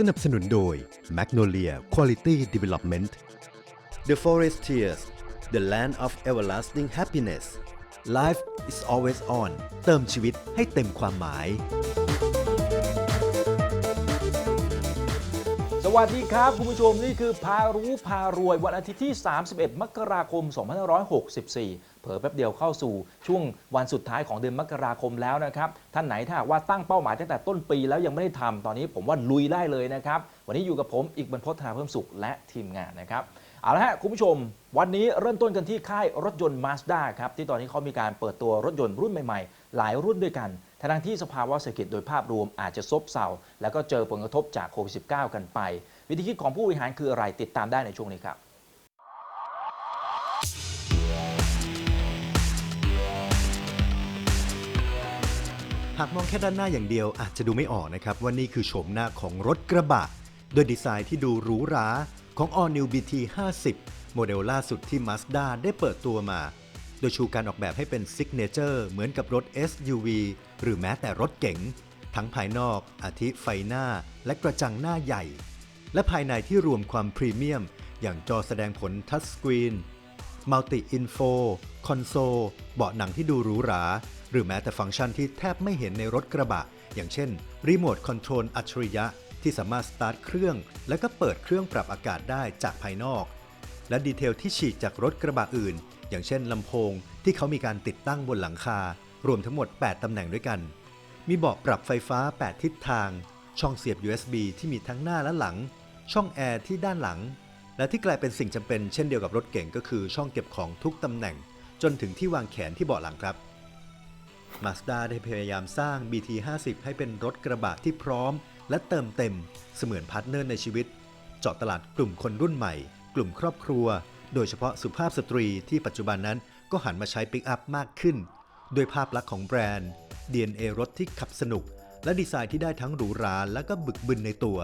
สนับสนุนโดย Magnolia Quality Development The Forestiers The Land of Everlasting Happiness Life is always on เติมชีวิตให้เต็มความหมาย สวัสดีครับ คุณผู้ชมนี่คือพารู้พารวยวันอาทิตย์ที่ 31 มกราคม 2564 เผลอแป๊บเดียวเข้าสู่ช่วงวันสุดท้ายของเดือนมกราคมแล้วนะครับ ท่านไหนถ้าว่าตั้งเป้าหมายตั้งแต่ต้นปีแล้วยังไม่ได้ทำตอนนี้ผมว่าลุยได้เลยนะครับ วันนี้อยู่กับผมอีกบรรพธาเพิ่มสุขและทีมงานนะครับเอาละฮะคุณผู้ชม วันนี้เริ่มต้นกันที่ค่ายรถยนต์ Mazda ครับที่ตอนนี้เขามีการเปิดตัวรถยนต์รุ่นใหม่ ๆ หลายรุ่นด้วยกัน ทั้งที่สภาวะเศรษฐกิจโดยภาพรวมอาจจะซบเซาแล้วก็เจอผลกระทบจากโควิด -19 กันไป วิธีคิดของผู้บริหารคืออะไรติดตามได้ในช่วงนี้ครับหากมองแค่ด้านหน้าอย่างเดียวอาจจะดูไม่ออกนะครับ ว่านี่คือโฉมหน้าของรถกระบะโดยดีไซน์ที่ดูหรูหราของ All New BT 50 โมเดลล่าสุดที่ Mazda ได้เปิดตัวมา โดยชูการออกแบบให้เป็นซิกเนเจอร์เหมือนกับรถ SUV หรือแม้แต่รถเก๋งทั้งภายนอกอาทิไฟหน้าและกระจังหน้าใหญ่ และภายในที่รวมความพรีเมียม อย่างจอแสดงผลทัชสกรีนมัลติอินโฟคอนโซลเบาะหนังที่ดูหรูหรา หรือแม้แต่ฟังก์ชันที่แทบไม่เห็นในรถกระบะ อย่างเช่นรีโมทคอนโทรลอัจฉริยะที่สามารถสตาร์ทเครื่อง แล้วก็เปิดเครื่องปรับอากาศได้จากภายนอก และดีเทลที่ฉีกจากรถกระบะอื่น อย่างเช่นลำโพงที่เขามีการติดตั้งบนหลังคา รวมทั้งหมด 8 ตำแหน่งด้วยกัน มีเบาะปรับไฟฟ้า 8 ทิศทาง ช่องเสียบ USB ที่มีทั้งหน้าและหลัง ช่องแอร์ที่ด้านหลัง และที่กลายเป็นสิ่งจำเป็นเช่นเดียวกับรถเก่งก็คือช่องเก็บของทุกตำแหน่ง จนถึงที่วางแขนที่เบาะหลังครับ Mazda ได้พยายามสร้าง BT50 ให้เป็นรถกระบะที่พร้อม และเติมเต็ม เสมือนพาร์ทเนอร์ในชีวิต เจาะตลาดกลุ่มคนรุ่นใหม่ กลุ่มครอบครัว โดยเฉพาะสุภาพสตรีที่ปัจจุบันนั้นก็หันมาใช้ปิกอัพมากขึ้น ด้วยภาพลักษณ์ของแบรนด์ DNA รถที่ขับสนุก และดีไซน์ที่ได้ทั้งหรูหราและก็บึกบึนในตัว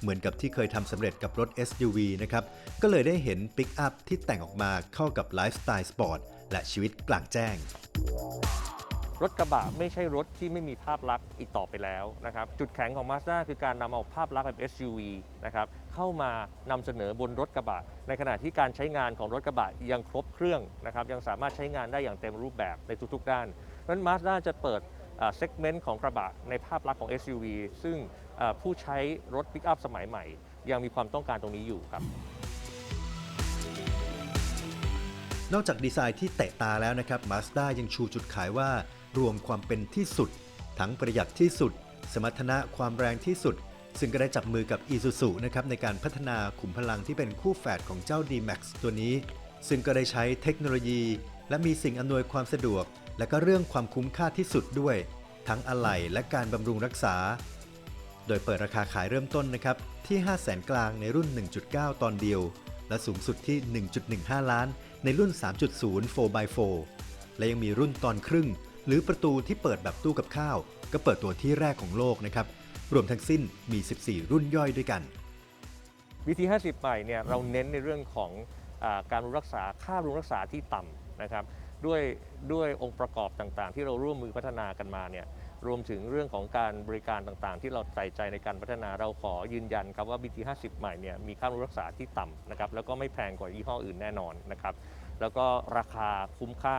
เหมือนกับที่เคยทำสำเร็จกับรถ SUV นะครับ ก็เลยได้เห็นปิกอัพที่แต่งออกมาเข้ากับไลฟ์สไตล์สปอร์ตและชีวิตกลางแจ้ง รถกระบะไม่ใช่รถที่ไม่มีภาพลักษณ์อีกต่อไปแล้วนะครับจุดแข็งของ Mazda คือการนำเอาภาพลักษณ์แบบ SUV นะครับเข้ามานำเสนอบนรถกระบะ ในขณะที่การใช้งานของรถกระบะยังครบเครื่องนะครับยังสามารถใช้งานได้อย่างเต็มรูปแบบในทุกๆด้านเพราะนั้น Mazda จะเปิดเซกเมนต์ของกระบะในภาพลักษณ์ของ SUV ซึ่งเอ่อผู้ใช้รถปิกอัพสมัยใหม่ ยังมีความต้องการตรงนี้อยู่ครับ นอกจากดีไซน์ที่เตะตาแล้วนะครับ Mazda ยังชูจุดขายว่า รวมความเป็นที่สุด ทั้งประหยัดที่สุด สมรรถนะความแรงที่สุด ซึ่งก็ได้จับมือกับ Isuzu นะครับในการพัฒนาขุมพลังที่เป็นคู่แฝดของเจ้า D-Max ตัวนี้ ซึ่งก็ได้ใช้เทคโนโลยี และมีสิ่งอำนวยความสะดวก และก็เรื่องความคุ้มค่าที่สุดด้วย ทั้งอะไหล่และการบำรุงรักษา โดยเปิดราคาขายเริ่มต้นนะครับที่ 5 0 0แสนกลางในรุ่น 1.9 ตอนเดียว และสูงสุดที่ 1.15 ล้าน ในรุ่น 3.0 4x4 และยังมีรุ่นตอนครึ่ง หรือประตูที่เปิดแบบตู้กับข้าว ก็เปิดตัวที่แรกของโลกนะครับ รวมทั้งสิ้นมี 14 รุ่นย่อยด้วยกันวิธี50 ใหม่เนี่ยเราเน้นในเรื่องของอาการรักษาค่ารุงรักษาที่ต่ำนะครับด้วยด้วยองค์ประกอบต่างๆ ที่เราร่วมมือพัฒนากันมาเนี่ย รวมถึงเรื่องของการบริการต่างๆ ที่เราใส่ใจในการพัฒนาเราขอยืนยันครับว่า BT 50 ใหม่เนี่ยมีค่ารักษาที่ต่ำนะครับแล้วก็ไม่แพงกว่ายี่ห้ออื่นแน่นอนนะครับแล้วก็ราคาคุ้มค่า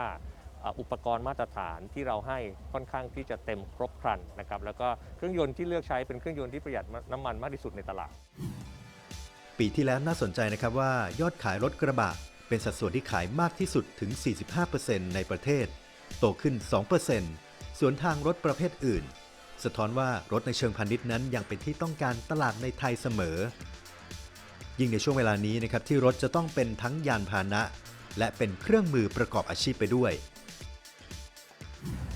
อ่าอุปกรณ์มาตรฐานที่เราให้ค่อนข้างที่จะเต็มครบครันนะครับแล้วก็เครื่องยนต์ที่เลือกใช้เป็นเครื่องยนต์ที่ประหยัดน้ำมันมากที่สุดในตลาด ปีที่แล้วน่าสนใจนะครับว่ายอดขายรถกระบะ เป็นสัดส่วนที่ขายมากที่สุดถึง 45%ในประเทศ โตขึ้น 2% สวนทางรถประเภทอื่น สะท้อนว่ารถในเชิงพาณิชย์นั้นยังเป็นที่ต้องการตลาดในไทยเสมอ ยิ่งในช่วงเวลานี้นะครับที่รถจะต้องเป็นทั้งยานพาหนะ และเป็นเครื่องมือประกอบอาชีพไปด้วย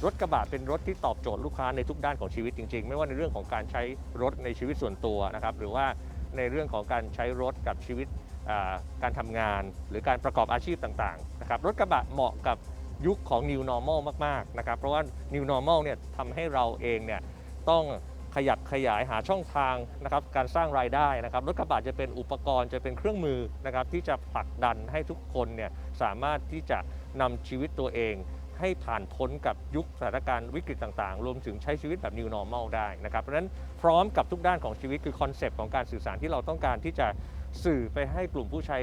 รถกระบะเป็นรถที่ตอบโจทย์ลูกค้าในทุกด้านของชีวิตจริง ๆ ไม่ว่าในเรื่องของการใช้รถในชีวิตส่วนตัวนะครับหรือว่าในเรื่องของการใช้รถกับชีวิตการทำงาน หรือการประกอบอาชีพต่างๆนะครับรถกระบะเหมาะกับ ยุคของ New Normal มากๆนะครับเพราะว่า New Normal เนี่ยทำให้เราเองเนี่ยต้องขยับขยายหาช่องทางนะครับการสร้างรายได้นะครับรถกระบะจะเป็นอุปกรณ์จะเป็นเครื่องมือนะครับที่จะผลักดันให้ทุกคนเนี่ยสามารถที่จะนำชีวิตตัวเอง ให้ผ่านพ้นกับยุคสถานการณ์วิกฤตต่างๆ รวมถึงใช้ชีวิตแบบ new normal ได้นะครับเพราะฉะนั้นพร้อมกับทุกด้านของชีวิตคือคอนเซปต์ของการสื่อสารที่เราต้องการที่จะสื่อไปให้กลุ่มผู้ใช้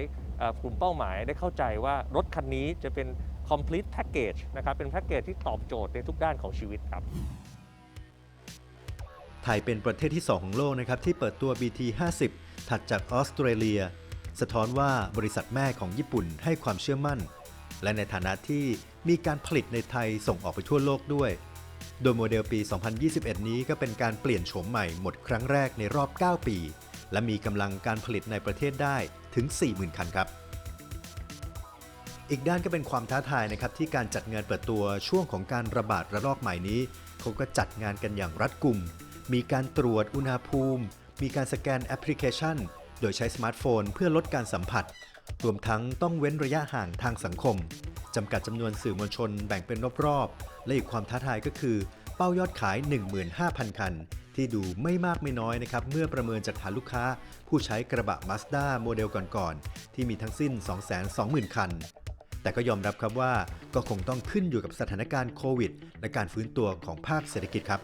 กลุ่มเป้าหมายได้เข้าใจว่ารถคันนี้จะเป็น complete package นะครับ เป็นแพ็กเกจที่ตอบโจทย์ในทุกด้านของชีวิตครับ ไทยเป็นประเทศที่ 2 ของโลกนะครับ ที่เปิดตัว BT 50ถัดจากออสเตรเลีย สะท้อนว่าบริษัทแม่ของญี่ปุ่นให้ความเชื่อมั่น และในฐานะที่มีการผลิตในไทยส่งออกไปทั่วโลกด้วย โดยโมเดลปี 2021 นี้ก็เป็นการเปลี่ยนโฉมใหม่หมดครั้งแรกในรอบ 9 ปี และมีกำลังการผลิตในประเทศได้ถึง 40,000 คันครับ อีกด้านก็เป็นความท้าทายนะครับที่การจัดงานเปิดตัวช่วงของการระบาดระลอกใหม่นี้เขาก็จัดงานกันอย่างรัดกุม มีการตรวจอุณหภูมิ มีการสแกนแอปพลิเคชัน โดยใช้สมาร์ทโฟนเพื่อลดการสัมผัส รวมทั้งต้องเว้นระยะห่างทางสังคมจำกัดจำนวนสื่อมวลชนแบ่งเป็นรอบๆ และอีกความท้าทายก็คือ เป้ายอดขาย 15,000 คัน ที่ดูไม่มากไม่น้อยนะครับ เมื่อประเมินจากฐานลูกค้า ผู้ใช้กระบะ Mazda โมเดลก่อนๆ ที่มีทั้งสิ้น 220,000 คัน แต่ก็ยอมรับครับว่าก็คงต้องขึ้นอยู่กับสถานการณ์โควิด และการฟื้นตัวของภาคเศรษฐกิจครับ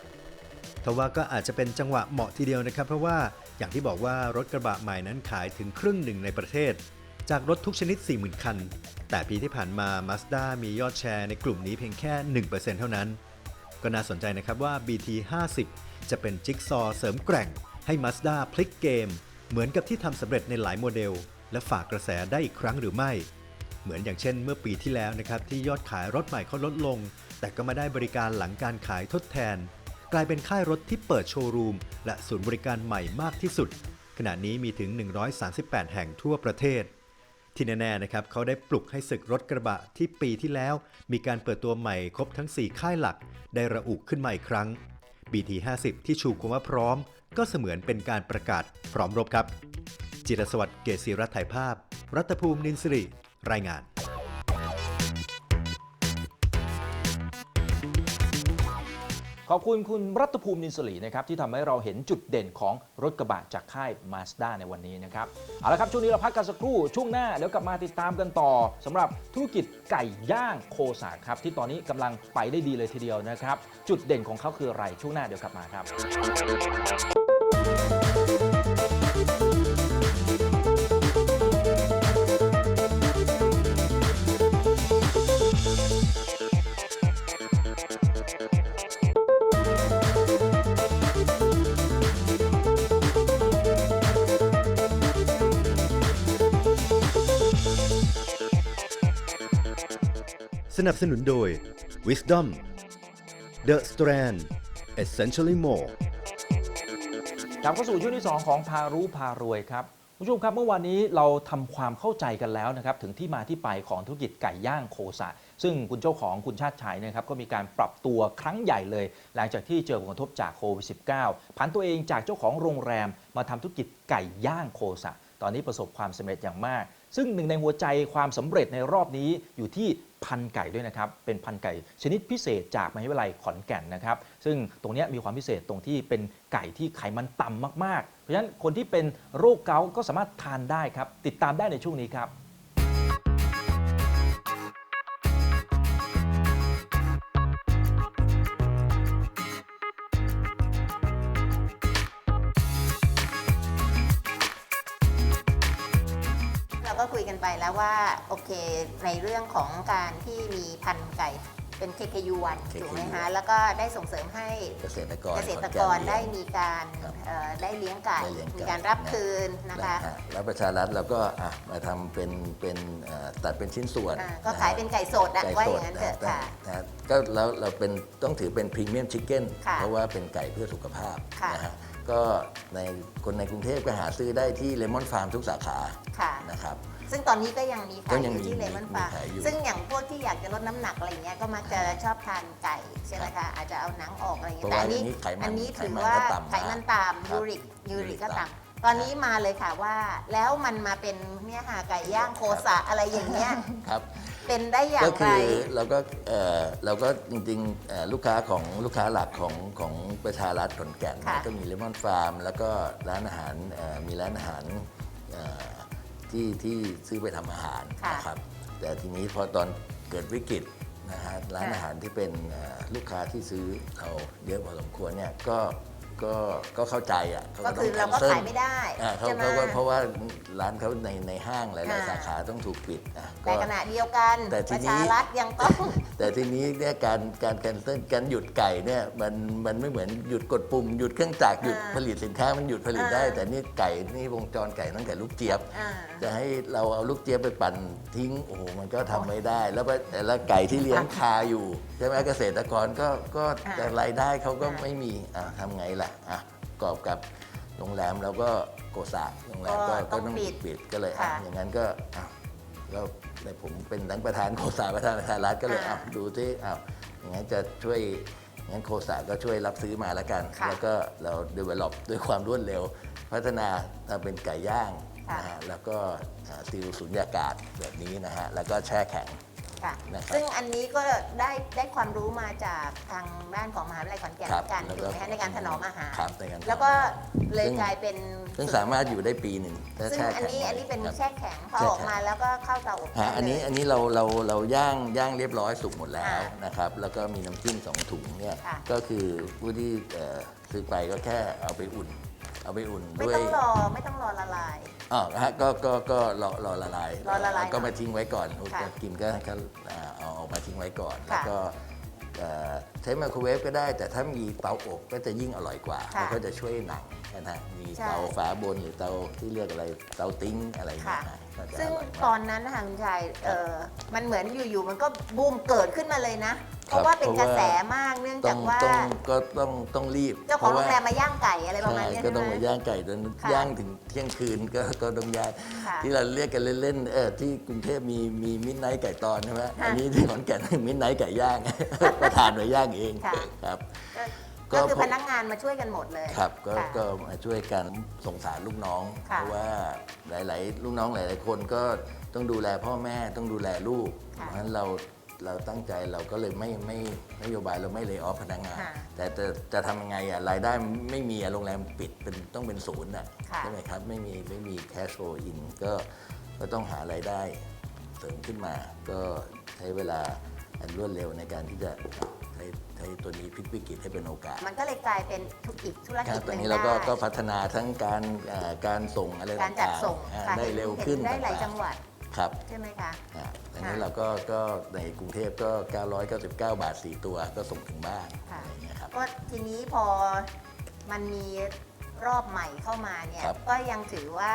ทว่าก็อาจจะเป็นจังหวะเหมาะทีเดียวนะครับ เพราะว่าอย่างที่บอกว่ารถกระบะใหม่นั้นขายถึงครึ่งหนึ่งในประเทศ จากรถทุกชนิด 40,000 คัน แต่ปีที่ผ่านมา Mazda มียอดแชร์ในกลุ่มนี้เพียงแค่ 1%เท่านั้น ก็น่าสนใจนะครับว่า BT 50 จะเป็นจิ๊กซอเสริมแกร่ง ให้ Mazda พลิกเกม เหมือนกับที่ทำสำเร็จในหลายโมเดล และฝากกระแสได้อีกครั้งหรือไม่ เหมือนอย่างเช่นเมื่อปีที่แล้วนะครับที่ยอดขายรถใหม่เขาลดลง แต่ก็มาได้บริการหลังการขายทดแทน กลายเป็นค่ายรถที่เปิดโชว์รูม และศูนย์บริการใหม่มากที่สุด ขณะนี้มีถึง 138 แห่งทั่วประเทศ ที่แน่ๆนะครับเขาได้ปลุกให้ศึกรถกระบะที่ปีที่แล้ว มีการเปิดตัวใหม่ครบทั้ง 4 ค่ายหลัก ได้ระอุขึ้นมาอีกครั้ง BT 50 ที่ชูคำว่าพร้อม ก็เสมือนเป็นการประกาศพร้อมรบครับ จิรสวัสดิ์เกษีรัฐถ่ายภาพ รัตภูมินินสิริ รายงานขอบคุณคุณรัตภูมินินสลีนะครับที่ทำให้เราเห็นจุดเด่นของรถกระบะจากค่าย Mazda ในวันนี้นะครับเอาละครับ ช่วงนี้เราพักกันสักครู่ ช่วงหน้าเดี๋ยวกลับมาติดตามกันต่อสำหรับธุรกิจไก่ย่างโคสาครับ ที่ตอนนี้กำลังไปได้ดีเลยทีเดียวนะครับ จุดเด่นของเขาคืออะไรช่วงหน้าเดี๋ยวกลับมาครับ นับสนุนโดย Wisdom The Strand Essentially More กลับเข้าสู่ช่วงที่ 2 ของพารู้พารวยครับคุณผู้ชมครับเมื่อวานนี้เราทำความเข้าใจกันแล้วนะครับถึงที่มาที่ไปของธุรกิจไก่ย่างโคสะซึ่งคุณเจ้าของคุณชาติชัยนะครับก็มีการปรับตัวครั้งใหญ่เลย หลังจากที่เจอผลกระทบจากโควิด -19 ผันตัวเองจากเจ้าของโรงแรมมาทำธุรกิจไก่ย่างโคสะ ตอนนี้ประสบความสำเร็จอย่างมาก ซึ่งหนึ่งในหัวใจความสำเร็จในรอบนี้อยู่ที่พันไก่ด้วยนะครับ เป็นพันไก่ชนิดพิเศษจากมหาวิทยาลัยขอนแก่นนะครับ ซึ่งตรงนี้มีความพิเศษตรงที่เป็นไก่ที่ไขมันต่ำมากๆ เพราะฉะนั้นคนที่เป็นโรคเกาต์ก็สามารถทานได้ครับ ติดตามได้ในช่วงนี้ครับ วว่าโอเคในเรื่องของการที่มีพันธุ์ไก่เป็น KKU1 ถูกไหมคะ แล้วก็ได้ส่งเสริมให้เกษตรกรเกษตรกรได้มีการครับเอ่อได้เลี้ยงไก่ได้เลี้ยงไก่มีการรับคืนนะคะฮแล้วประชารัฐเราก็อะมาทำเป็นเป็นเอ่อตัดเป็นชิ้นส่วนอ่าก็ะฮะขายเป็นไก่สดอะไก่ว่าสอดย่างนั้นเถอะนะค่ะนะฮะก็แล้วเราเป็นต้องถือเป็นพรีเมียมชิคเก้นค่ะเพราะว่าเป็นไก่เพื่อสุขภาพค่ะนะฮะก็ในคนในกรุงเทพก็หาซื้อได้ที่เลมอนฟาร์มทุกสาขาค่ะนะครับ ซึ่งตอนนี้ก็ยังมีก็ขายอยังยู่มีที่เลมอนมีฟาร์ขายอยู่ ซึ่งอย่างพวกที่อยากจะลดน้ำหนักอะไรเงี้ยก็มักจะชอบทานไก่ใช่ไหมคะอาจจะเอาหนังออกอะไรเงี้เพยราะแต่ว่าอันนี้อันนี้ไขมันอันนี้ไขถือมันว่าก็ต่ำไขมันครัต่ำบยูริกยูริกก็ยูริกต่ำต่ำตอนนี้มาเลยค่ะว่า แล้วมันมาเป็นเนี่ยค่ะไก่ย่างโคสะอะไรอย่างเงี้ยครับ เป็นได้อย่าก็งคืไรอเราก็เอ่อเราก็จริงๆเอ่อลูกค้าของลูกค้าหลักของของประชารัฐขอนแก่นค่ะ ก็มีเลมอนฟาร์ม แล้วก็ร้านอาหารเอ่อมีร้านอาหารเอ่อ ที่ที่ซื้อไปทำอาหารค่ะนะครับ แต่ทีนี้พอตอนเกิดวิกฤตนะฮะร้านค่ะ อาหารที่เป็นเอ่อลูกค้าที่ซื้อเราเยอะพอสมควรเนี่ยก็ ก็ก็เข้าใจอะขก็คือต้เรางก็ cancel ขายไม่ได้อ่าเขาใช่ไหมเขาก็เพราะว่าร้านเขาในในห้างหลายค่ะๆสาขาต้องถูกปิดอะแต่ก็ขณะเดียวกันแต่ทีประนี้ ชารัฐยังต้อง แต่ทีนี้เนี่ยการการแคนเซิลการหยุดไก่เนี่ยมันมันไม่เหมือนหยุดกดปุ่ม หยุดเครื่องจักรหยุดอ่าผลิตสินค้ามันหยุดผลิตได้ อ่า แต่นี่ไก่นี่วงจรไก่ตั้งแต่ลูกเจี๊ยบ อ่า จะให้เราเอาลูกเจี๊ยบไปปั่นทิ้งโอ้โหมันก็ทำไม่ได้ แล้วไปแต่ละไก่ที่เลี้ยงคาอยู่ใช่ไหมเกษตรกรก็ก็อ่าแต่รายได้เขาก็อ่าไม่มีอะทำไงล่ะอะกอบกับโรงแรมเราก็โกษาโรงแรมก็ก็ต้องปิดก็เลยอะอย่างนั้นก็อะก็ในผมเป็นทั้งประธานโคสาประธานประธานรัฐก็เลยอ่าเอาดูที่อ้าวอย่างนั้นจะช่วยงั้นโคสาก็ช่วยรับซื้อมาแล้วกัน ค่ะแล้วก็เรา develop ด้วยความรวดเร็ว พัฒนาทำเป็นไก่ย่างค่ะ นะฮะแล้วก็อ่าซิลสุญญากาศแบบนี้นะฮะแล้วก็แช่แข็ง ค่ะนะครับ ซึ่งอันนี้ก็ได้ได้ความรู้มาจากทางด้านของมหาวิทยาลัยขอนแก่นครับเหมือนกันแล้วถูก็กไหมคะในการถนอมอาหาร ครับในการแล้วก็เลยซึ่ง กลายเป็นซึ่งสามารถอยู่ได้ปีหนึ่งถ้าซึ่งแช่อันแข็งนี้อันนี้เป็นครับ แช่แข็งพอแช่ออกแข็งมาแล้วก็เข้าเตาอบฮะได้อันนี้เลยอันนี้เราเราเราย่างย่างเรียบร้อยสุกหมดแล้วอ่านะครับ แล้วก็มีน้ำจิ้มสองถุงเนี่ยค่ะก็คือผู้ที่เอ่อซื้อไปก็แค่เอาไปอุ่น เอาไปอุ่นไม่ด้วยต้องรอไม่ต้องรอละลายอ๋อฮะก็ก็ก็รอรอละลายรอละลายก็มาทิ้งไว้ก่อนค่ะจะกินก็ก็อ่าเอาออกมาทิ้งไว้ก่อน ค่ะแล้วก็เอ่อใช้ไมโครเวฟก็ได้ แต่ถ้ามีเตาอบก็จะยิ่งอร่อยกว่าค่ะเพราะก็จะช่วยหนัง นะฮะมีใช่ เตาฝาบนหรือเตาที่เรียกอะไรเตาติ้งอะไรอย่างเงี้ยค่ะนะก็จะซึ่องร่อยตมาอกนนั้นนะคะคุณชายเออมันเหมือนอยู่ๆมันก็บูมเกิดขึ้นมาเลยนะ เพครับราะว่าเป็นเพราะกว่าระแสมากเนื่องต้จาอกงว่าต้องก็ต้องต้องรีบเจ้าของโรงแรมพะว่มาย่างไก่อะไรประมาณใช่เนี้ยก็ต้องใช่มาไหมย่างไก่จนค่ะ ย่างถึงเที่ยงคืนก็ก็ต้องย่าง ค่ะ ที่เราเรียกกันเล่นๆเออที่กรุงเทพมีมีมิดไนท์ไก่ตอนใช่ไหมค่ะอันนี้ที่ขอนแก่นมิดไนท์ไก่ย่าง ประธานมาย่างเองค่ะ ครับ ก็ ก็คือก็พนักงานมาช่วยกันหมดเลยครับก็ค่ะก็มาช่วยกันสงสารลูกน้อง ค่ะ เพราะว่าหลาย ๆ ลูกน้องหลาย ๆ คนก็ต้องดูแลพ่อแม่ต้องดูแลลูก เพค่ะราะฉะนั้นเราเราตั้งใจเราก็เลยไม่ไม่นโยบายเราไม่เลยออฟพนักงาน ค่ะแต่จะจะทำยังไงอะรายได้ไม่มีอะโรงแรมปิดเป็นต้องเป็นศูนย์อะค่ะ ใช่ไหมครับไม่มีไม่มี cash flow in ก็ก็ต้องหารายได้เสริมขึ้นมา ก็ใช้เวลาอันรวดเร็วในการที่จะ ใช้ใช้ตัวนี้พลิกวิกฤตให้เป็นโอกาสมันก็เลยกลายเป็นธุรกิจธุรครักิบจตอนหนี้งเราก็ได้ก็พัฒนาทั้งการอ่าการส่งอะไรการจัดต่างส่งๆอ่าค่ะได้ห็นเร็วขึ้นห็ได้หลายต่จังหวัดๆครับใช่ไหมคะ อ่าอันนี้ค่ะเราก็ก็ในกรุงเทพก็ 999 บาท 4 ตัวก็ส่งถึงบ้านค่ะ อะไรอย่างเงี้ยครับ ก็ทีนี้พอมันมีรอบใหม่เข้ามาเนี่ย ครับ ก็ยังถือว่า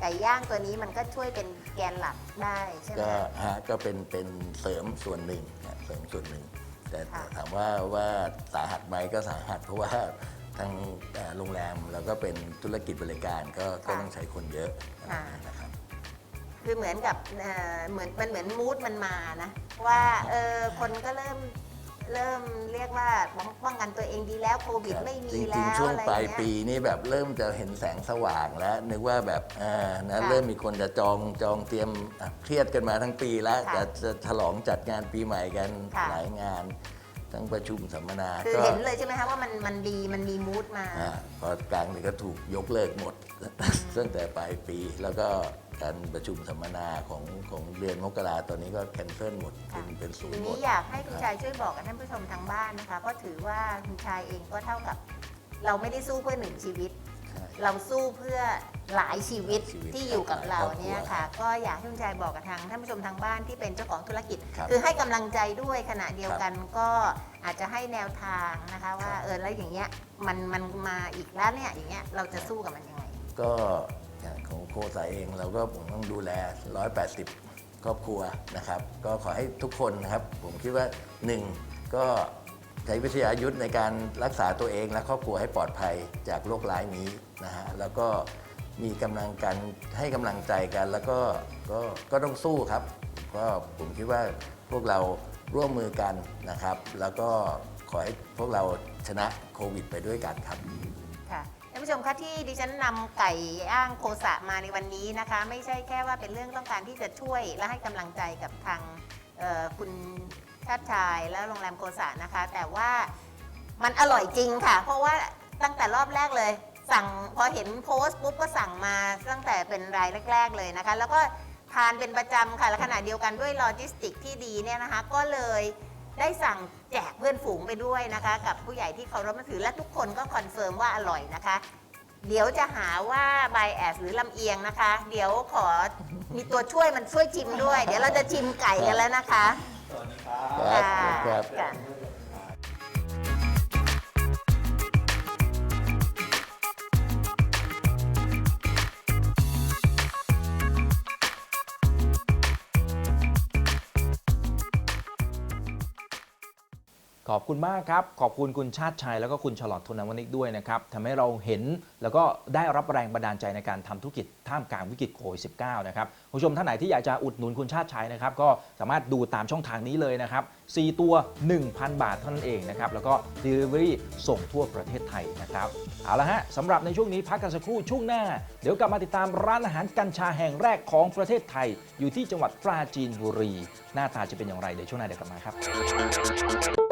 ไก่ย่างตัวนี้มันก็ช่วยเป็นแกนหลักได้ใช่ไหมก็ฮะก็เป็นเป็นเสริมส่วนหนึ่งนะเสริมส่วนหนึ่ง แต่ค่ะถามว่าว่าสาหัสไหมก็สาหัส เพราะว่าทางเอ่อโรงแรมแล้วก็เป็นธุรกิจบริการก็ก็ต้องใช้คนเยอะนะครับคือเหมือนกับเอ่อเหมือนมันเหมือนมูดมันมานะว่าเออคนก็เริ่ม เริ่มเรียกว่าป้องกันตัวเองดีแล้วโควิดครับไม่มีจริงแล้วๆช่วงอะไรปลายเงี้ย ปีนี่แบบเริ่มจะเห็นแสงสว่างแล้ว นึกว่าแบบเออนะค่ะเริ่มมีคนจะจองจองเตรียมอะเครียดกันมาทั้งปีแล้วค่ะจะจะฉลองจัดงานปีใหม่กันค่ะ หลายงาน ทั้งประชุมสัมมนาคือก็เห็นเลยใช่ไหมคะว่ามันมันดีมันมีมูดมา อ่าพอกลางนี่ก็ถูกยกเลิกหมด ตั้งแต่ปลายปีแล้วก็ การประชุมสัมมนาของของเดือนมกราตอนนี้ก็แคนเซิลหมดเป็นเป็นศูนทีย์หมนี้ด อยากให้คุณชายช่วยบอกกับท่านผู้ชมทางบ้านนะคะ เพราะถือว่าคุณชายเองก็เท่ากับ เราไม่ได้สู้เพื่อหนึ่งชีวิต ใช่ เราสู้เพื่อหลายชีวิตหลายชีวิตที่อยู่กับเราหลายครอบครัวเนี่ยค่ะ ก็อยากให้คุณชายบอกกับทางท่านผู้ชมทางบ้านที่เป็นเจ้าของธุรกิจครับคือให้กำลังใจด้วยขณะเดียวกันก็อาจจะให้แนวทางนะคะว่าครับ เออแล้วอย่างเงี้ยมันมันมาอีกแล้วเนี่ยอย่างเงี้ยเราจะสู้กับมันยังไง ก็ อย่างของโคสายเองเราก็ผมต้องดูแล 180 ครอบครัวนะครับ ก็ขอให้ทุกคนนะครับ ผมคิดว่า 1 ก็ใช้วิทยายุทธในการรักษาตัวเองและครอบครัวให้ปลอดภัยจากโรคร้ายนี้นะฮะแล้วก็มีกำลังกันให้กำลังใจกัน แล้วก็ก็ก็ต้องสู้ครับ ก็ผมคิดว่าพวกเราร่วมมือกันนะครับ แล้วก็ขอให้พวกเราชนะโควิด ไปด้วยกันครับ ค่ะท่านผู้ชมคะที่ดิฉันนำไก่ย่างโคสะมาในวันนี้นะคะ ไม่ใช่แค่ว่าเป็นเรื่องต้องการที่จะช่วยและให้กำลังใจกับทางคุณชาติชายและโรงแรมโคสะนะคะ แต่ว่ามันอร่อยจริงค่ะ เพราะว่าตั้งแต่รอบแรกเลย สั่งพอเห็นโพสต์ปุ๊บก็สั่งมาตั้งแต่เป็นรายแรก ๆ เลยนะคะ แล้วก็ทานเป็นประจำค่ะและขณะเดียวกันด้วยโลจิสติกที่ดีเนี่ยนะคะ ก็เลย ได้สั่งแจกเพื่อนฝูงไปด้วยนะคะ กับผู้ใหญ่ที่เคารพนับถือและทุกคนก็คอนเฟิร์มว่าอร่อยนะคะ เดี๋ยวจะหาว่าไบแอสหรือลำเอียงนะคะ เดี๋ยวขอมีตัวช่วยมันช่วยชิมด้วย เดี๋ยวเราจะชิมไก่กันแล้วนะคะครับค่ะครับค่ะ ขอบคุณมากครับ ขอบคุณคุณชาติชัยแล้วก็คุณฉลอดธนวนิกด้วยนะครับทำให้เราเห็นแล้วก็ได้รับแรงบันดาลใจในการทำธุรกิจท่ามกลางวิกฤตโควิด -19 นะครับคุณผู้ชมท่านไหนที่อยากจะอุดหนุนคุณชาติชัยนะครับ ก็สามารถดูตามช่องทางนี้เลยนะครับ 4 ตัว 1,000 บาทเท่านั้นเองนะครับ แล้วก็ Delivery ส่งทั่วประเทศไทยนะครับ เอาละฮะสำหรับในช่วงนี้พักกันสักครู่ช่วงหน้า เดี๋ยวกลับมาติดตามร้านอาหารกัญชาแห่งแรกของประเทศไทย อยู่ที่จังหวัดปราจีนบุรี หน้าตาจะเป็นอย่างไรเดี๋ยวช่วงหน้าเดี๋ยวกลับมาครับ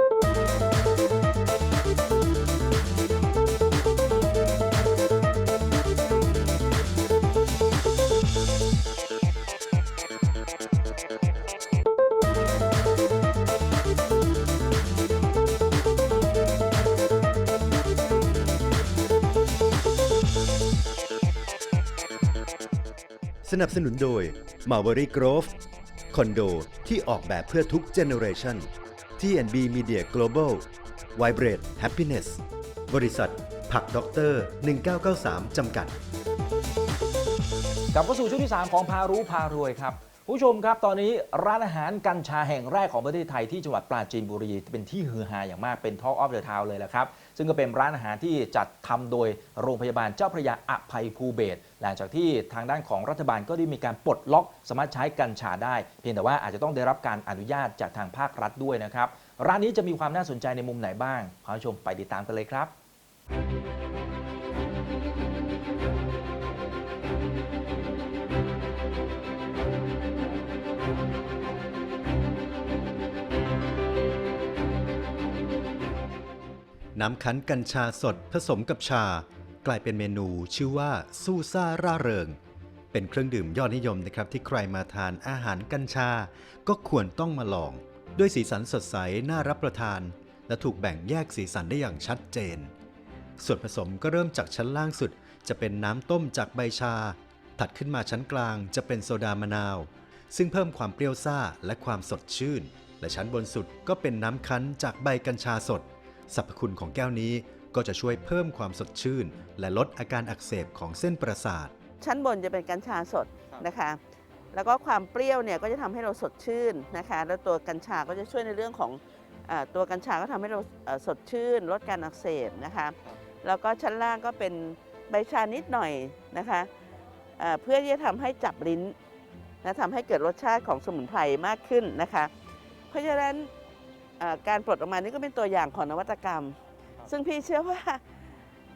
สนับสนุนโดย Marbury Grove คอนโดที่ออกแบบเพื่อทุกเจเนอเรชัน T&B Media Global Vibrate Happiness บริษัท ผักด็อกเตอร์ 1993 จำกัด กลับเข้าสู่ช่วงที่ 3 ของพารู้พารวยครับ ผู้ชมครับตอนนี้ร้านอาหารกัญชาแห่งแรกของประเทศไทยที่จังหวัดปราจีนบุรี เป็นที่ฮือฮาอย่างมากเป็น Talk of the Town เลยแหละครับ ซึ่งก็เป็นร้านอาหารที่จัดทำโดยโรงพยาบาลเจ้าพระยาอภัยภูเบศหลังจากที่ทางด้านของรัฐบาลก็ได้มีการปลดล็อกสามารถใช้กัญชาได้ เพียงแต่ว่าอาจจะต้องได้รับการอนุญาตจากทางภาครัฐด้วยนะครับ ร้านนี้จะมีความน่าสนใจในมุมไหนบ้างพาผู้ชมไปติดตามกันเลยครับ น้ำคั้นกัญชาสดผสมกับชา กลายเป็นเมนูชื่อว่าซูซ่าร่าเริง เป็นเครื่องดื่มยอดนิยมนะครับที่ใครมาทานอาหารกัญชา ก็ควรต้องมาลอง ด้วยสีสันสดใสน่ารับประทาน และถูกแบ่งแยกสีสันได้อย่างชัดเจน ส่วนผสมก็เริ่มจากชั้นล่างสุด จะเป็นน้ำต้มจากใบชา ถัดขึ้นมาชั้นกลางจะเป็นโซดามะนาว ซึ่งเพิ่มความเปรี้ยวซ่าและความสดชื่น และชั้นบนสุดก็เป็นน้ำคั้นจากใบกัญชาสด สรรพคุณของแก้วนี้ก็จะช่วยเพิ่มความสดชื่น และลดอาการอักเสบของเส้นประสาท ชั้นบนจะเป็นกัญชาสดนะคะ แล้วก็ความเปรี้ยวเนี่ยก็จะทำให้เราสดชื่นนะคะ แล้วตัวกัญชาก็จะช่วยในเรื่องของอตัวกัญชาก็ทำให้เราสดชื่น ลดการอักเสบนะคะ แล้วก็ชั้นล่างก็เป็นใบชานิดหน่อยนะคะเพื่อที่จะทำให้จับลิ้นและทำให้เกิดรสชาติของสมุนไพรมากขึ้นนะคะ เพราะฉะนั้น การปลดออกมานี่ก็เป็นตัวอย่างของนวัตกรรม ซึ่งพี่เชื่อว่า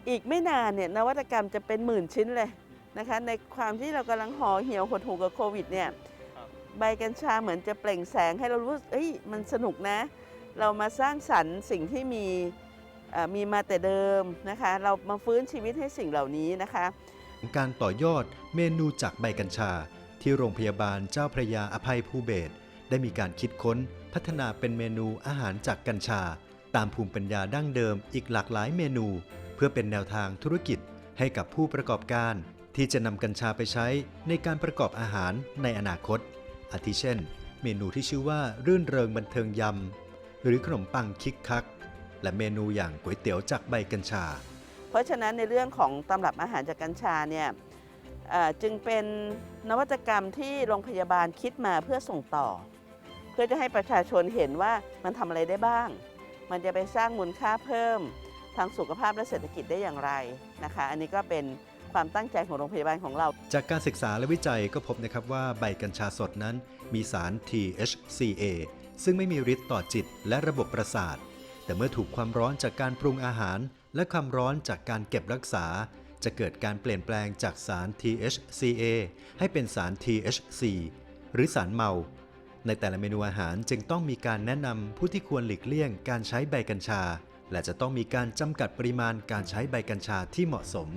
อีกไม่นานเนี่ยนวัตกรรมจะเป็นหมื่นชิ้นเลยนะคะในความที่เรากำลังห่อเหี่ยวหดหูกับโควิดเนี่ยใบกัญชาเหมือนจะเปล่งแสงให้เรารู้สึกเอ้ยมันสนุกนะ เรามาสร้างสรรค์สิ่งที่มีเอ่อมีมาแต่เดิมนะคะ เรามาฟื้นชีวิตให้สิ่งเหล่านี้นะคะ การต่อยอดเมนูจากใบกัญชา ที่โรงพยาบาลเจ้าพระยาอภัยภูเบศร ได้มีการคิดค้นพัฒนาเป็นเมนูอาหารจากกัญชา ตามภูมิปัญญาดั้งเดิมอีกหลากหลายเมนู เพื่อเป็นแนวทางธุรกิจให้กับผู้ประกอบการ ที่จะนำกัญชาไปใช้ในการประกอบอาหารในอนาคต อาทิเช่น เมนูที่ชื่อว่ารื่นเริงบันเทิงยำ หรือขนมปังคิกคัก และเมนูอย่างก๋วยเตี๋ยวจากใบกัญชา เพราะฉะนั้นในเรื่องของตำรับอาหารจากกัญชาเนี่ยจึงเป็นนวัตกรรมที่โรงพยาบาลคิดมาเพื่อส่งต่อ พื่อจะให้ประชาชนเห็นว่ามันทำอะไรได้บ้าง มันจะไปสร้างมูลค่าเพิ่ม ทางสุขภาพและเศรษฐกิจได้อย่างไรนะคะ อันนี้ก็เป็นความตั้งใจของโรงพยาบาลของเรา จากการศึกษาและวิจัยก็พบนะครับว่าใบกัญชาสดนั้น มีสาร THCA ซึ่งไม่มีฤทธิ์ต่อจิตและระบบประสาท แต่เมื่อถูกความร้อนจากการปรุงอาหาร และความร้อนจากการเก็บรักษา จะเกิดการเปลี่ยนแปลงจากสาร THCA ให้เป็นสาร THC หรือสารเมา ในแต่ละเมนูอาหารจึงต้องมีการแนะนำผู้ที่ควรหลีกเลี่ยงการใช้ใบกัญชา และจะต้องมีการจำกัดปริมาณการใช้ใบกัญชาที่เหมาะสม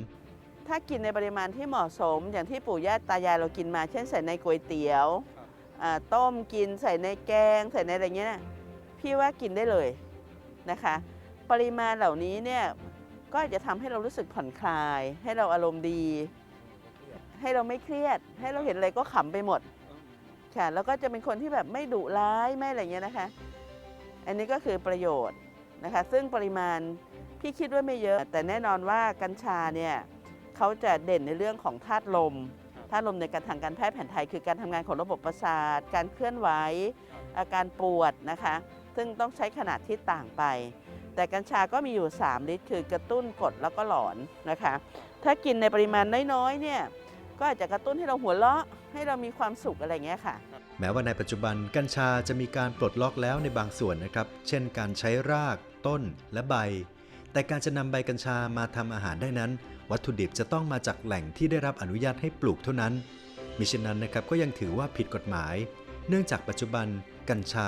ถ้ากินในปริมาณที่เหมาะสม อย่างที่ปู่ย่าตายายเรากินมา เช่นใส่ในก๋วยเตี๋ยวอ่าต้มกินใส่ในแกง ใส่ในอะไรเงี้ยนะพี่ว่ากินได้เลยนะคะ ปริมาณเหล่านี้เนี่ยก็จะทำให้เรารู้สึกผ่อนคลาย ให้เราอารมณ์ดี ให้เราไม่เครียด ให้เราเห็นอะไรก็ขำไปหมด ค่ะ แล้วก็จะเป็นคนที่แบบไม่ดุร้ายไม่อะไรเงี้ยนะคะ อันนี้ก็คือประโยชน์นะคะ ซึ่งปริมาณพี่คิดว่าไม่เยอะ แต่แน่นอนว่ากัญชาเนี่ยเขาจะเด่นในเรื่องของธาตุลมธาตุลมในการทางการแพทย์แผนไทย คือการทำงานของระบบประสาท การเคลื่อนไหว อาการปวดนะคะ ซึ่งต้องใช้ขนาดที่ต่างไป แต่กัญชาก็มีอยู่3ฤทธิ์คือกระตุ้นกดแล้วก็หลอนนะคะ ถ้ากินในปริมาณน้อยๆเนี่ย ก็อาจจะกระตุ้นให้เราหัวเราะให้เรามีความสุขอะไรเงี้ยค่ะ แม้ว่าในปัจจุบันกัญชาจะมีการปลดล็อกแล้วในบางส่วนนะครับ เช่นการใช้ราก ต้นและใบ แต่การจะนำใบกัญชามาทำอาหารได้นั้น วัตถุดิบจะต้องมาจากแหล่งที่ได้รับอนุญาตให้ปลูกเท่านั้นมิฉะนั้นนะครับก็ยังถือว่าผิดกฎหมาย เนื่องจากปัจจุบัน กัญชา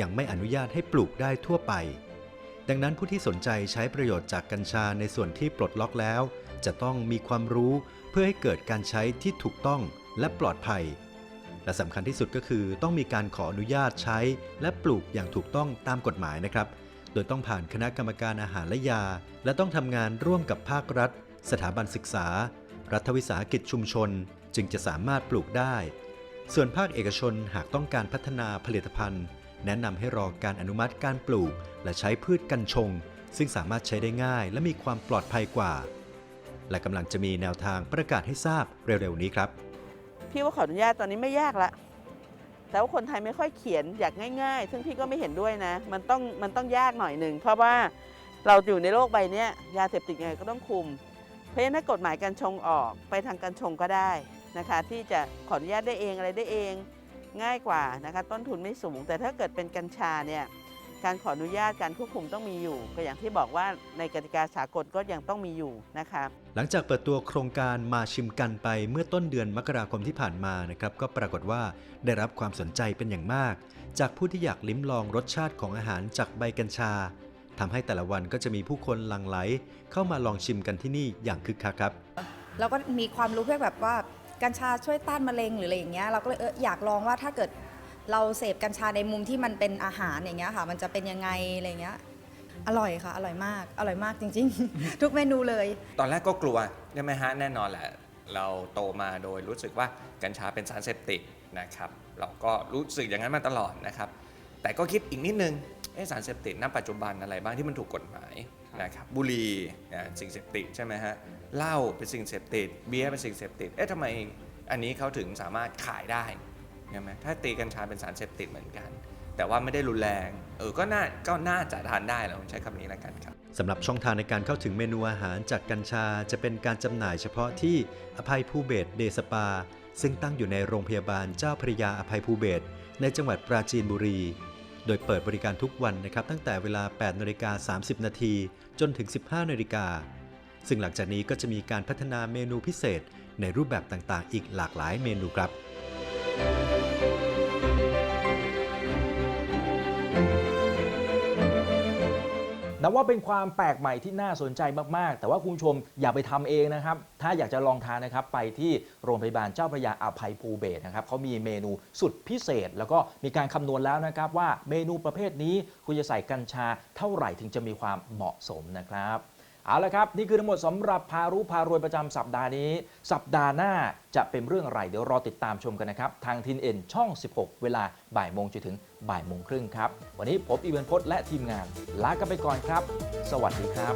ยังไม่อนุญาตให้ปลูกได้ทั่วไป ดังนั้นผู้ที่สนใจใช้ประโยชน์จากกัญชาในส่วนที่ปลดล็อกแล้ว จะต้องมีความรู้เพื่อให้เกิดการใช้ที่ถูกต้องและปลอดภัย และสำคัญที่สุดก็คือต้องมีการขออนุญาตใช้ และปลูกอย่างถูกต้องตามกฎหมายนะครับ โดยต้องผ่านคณะกรรมการอาหารและยา และต้องทำงานร่วมกับภาครัฐ สถาบันศึกษา รัฐวิสาหกิจชุมชน จึงจะสามารถปลูกได้ ส่วนภาคเอกชนหากต้องการพัฒนาผลิตภัณฑ์ แนะนำให้รอการอนุมัติการปลูก และใช้พืชกัญชงซึ่งสามารถใช้ได้ง่ายและมีความปลอดภัยกว่า และกำลังจะมีแนวทางประกาศให้ทราบเร็วๆนี้ครับ พี่ว่าขออนุญาตตอนนี้ไม่ยากละ แต่ว่าคนไทยไม่ค่อยเขียนอยากง่าย ๆ ซึ่งพี่ก็ไม่เห็นด้วยนะ มันต้องมันต้องยากหน่อยหนึ่งเพราะว่าเราอยู่ในโลกใบนี้ยาเสพติดไงก็ต้องคุม เพราะฉะนั้นถ้ากฎหมายการชงออกไปทางการชงก็ได้นะคะ ที่จะขออนุญาตได้เองอะไรได้เอง ง่ายกว่านะคะต้นทุนไม่สูง แต่ถ้าเกิดเป็นกัญชาเนี่ย การขออนุญาตการควบคุมต้องมีอยู่ ก็อย่างที่บอกว่าในกติกาสากลก็ยังต้องมีอยู่นะคะหลังจากเปิดตัวโครงการมาชิมกันไปเมื่อต้นเดือนมกราคมที่ผ่านมานะครับก็ปรากฏว่าได้รับความสนใจเป็นอย่างมาก จากผู้ที่อยากลิ้มลองรสชาติของอาหารจากใบกัญชาทำให้แต่ละวันก็จะมีผู้คนหลั่งไหล เข้ามาลองชิมกันที่นี่อย่างคึกคักครับ เราก็มีความรู้เพื่อแบบว่ากัญชาช่วยต้านมะเร็งหรืออะไรอย่างเงี้ยเราก็เลยเอออยากลองว่าถ้าเกิด เราเสพกัญชาในมุมที่มันเป็นอาหารอย่างเงี้ยค่ะ มันจะเป็นยังไงอะไรเงี้ยอร่อยค่ะ อร่อยมากอร่อยมากจริง ๆ ทุกเมนูเลย ตอนแรกก็กลัวใช่ไหมฮะแน่นอนแหละ เราโตมาโดยรู้สึกว่ากัญชาเป็นสารเสพติดนะครับ เราก็รู้สึกอย่างนั้นมาตลอดนะครับ แต่ก็คิดอีกนิดนึงเอะสารเสพติดณปัจจุบันอะไรบ้างที่มันถูกกฎหมายนะครับบุหรี่อ่าสิ่งเสพติดใช่ไหมฮะเหล้าเป็นสิ่งเสพติดเบียร์เป็นสิ่งเสพติดเอ๊ะทำไมอันนี้เขาถึงสามารถขายได้ใช่ไหมถ้าตีกัญชาเป็นสารเสพติดเหมือนกัน แต่ว่าไม่ได้รุนแรง เออ ก็น่า ก็น่าจะทานได้เราใช้คำนี้แล้วกันครับสำหรับช่องทางในการเข้าถึงเมนูอาหารจากกัญชาจะเป็นการจำหน่ายเฉพาะที่อภัยภูเบศเดสปา ซึ่งตั้งอยู่ในโรงพยาบาลเจ้าพระยาอภัยภูเบศในจังหวัดปราจีนบุรี โดยเปิดบริการทุกวันนะครับตั้งแต่เวลา 8นาฬิกา30 นาทีจนถึง 15นาฬิกาซึ่งหลังจากนี้ก็จะมีการพัฒนาเมนูพิเศษในรูปแบบต่างๆ อีกหลากหลายเมนูครับ นับว่าเป็นความแปลกใหม่ที่น่าสนใจมาก ๆ แต่ว่าคุณผู้ชมอย่าไปทำเองนะครับ ถ้าอยากจะลองทานนะครับ ไปที่โรงพยาบาลเจ้าพระยาอภัยภูเบศนะครับเขามีเมนูสุดพิเศษ แล้วก็มีการคำนวณแล้วนะครับ ว่าเมนูประเภทนี้คุณจะใส่กัญชาเท่าไหร่ถึงจะมีความเหมาะสมนะครับเอาละครับ นี่คือทั้งหมดสำหรับพารู้พารวยประจำสัปดาห์นี้ สัปดาห์หน้าจะเป็นเรื่องอะไร เดี๋ยวรอติดตามชมกันนะครับ ทางทินเอ็นช่อง 16 เวลาบ่ายโมงจนถึง บ่ายโมงครึ่งครับ วันนี้ผมอีเวนพจน์และทีมงาน ลากันไปก่อนครับ สวัสดีครับ